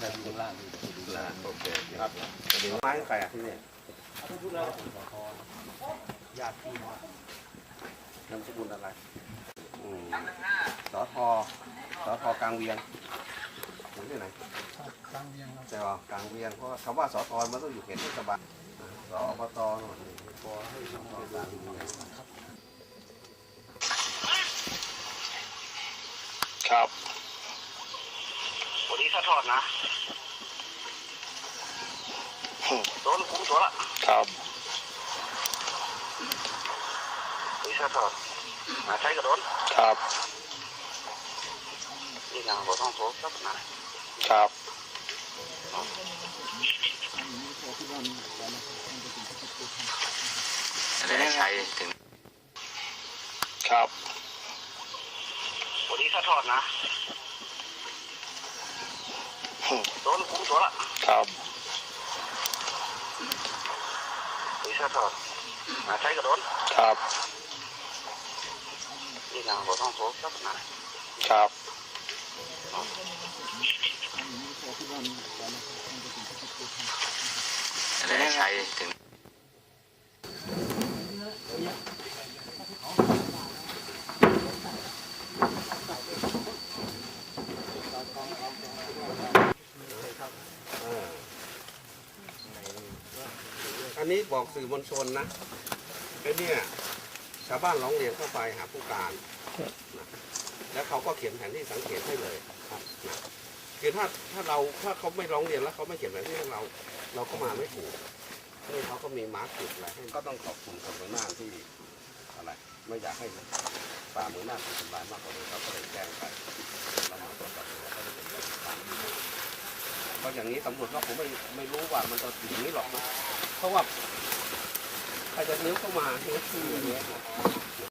ได้ดูล่างดูดูล่างโอเคครับเดี๋ยวไม้ใครอะที่นี่ญาติพี่น้องนามสกุลอะไรสอทอสอทอกลางเวียงอยู่ที่ไหนกลางเวียงครับแต่ว่ากลางเวียงเพราะคำว่าสอทอมันต้องอยู่เขตเทศบาลสอบตหน่อยพอให้สอทอกลางเวียงครับ วันนี้ถ้าทอดนะโดนคุ้มตัวละครับวันนี้ถ้าทอดอ่าใช้กระโดนครับนี่นะบอกต้องโทรครับนะครับได้ใช้ถึง ครับวันนี้ถ้าทอดนะ โดนคุ้มตัวละครับวันนี้ถ้าทอดอ่าใช้กระโดนครับนี่นะบอกต้องโทรครับนะครับได้ใช้ถึงเอออันนี้บอกสื่อมวลชนนะไอ้เนี่ยชาวบ้านร้องเรียนเข้าไปหาผู้การนะแล้วเขาก็เขียนแผนที่สังเกตให้เลยครับนะคือถ้าถ้าเราถ้าเขาไม่ร้องเรียนแล้วเขาไม่เขียนแผนที่ให้เรา เราก็มาไม่ถูกนี่เขาก็มีมาร์กจุดอะไรให้ก็ต้องขอบคุณกับหัวหน้าที่อะไรไม่อยากให้ป่ามือหน้าถูกทำลายมากกว่านี้เขาก็เลยแจ้งไป เพราอย่างนี้ตำรวจก็ผมไม่ไม่รู้ว่ามันจะถึงนี้หรอกนะเพราะว่าใครจะเลี้ยวเข้ามาที่นี่อย่างเงี้ย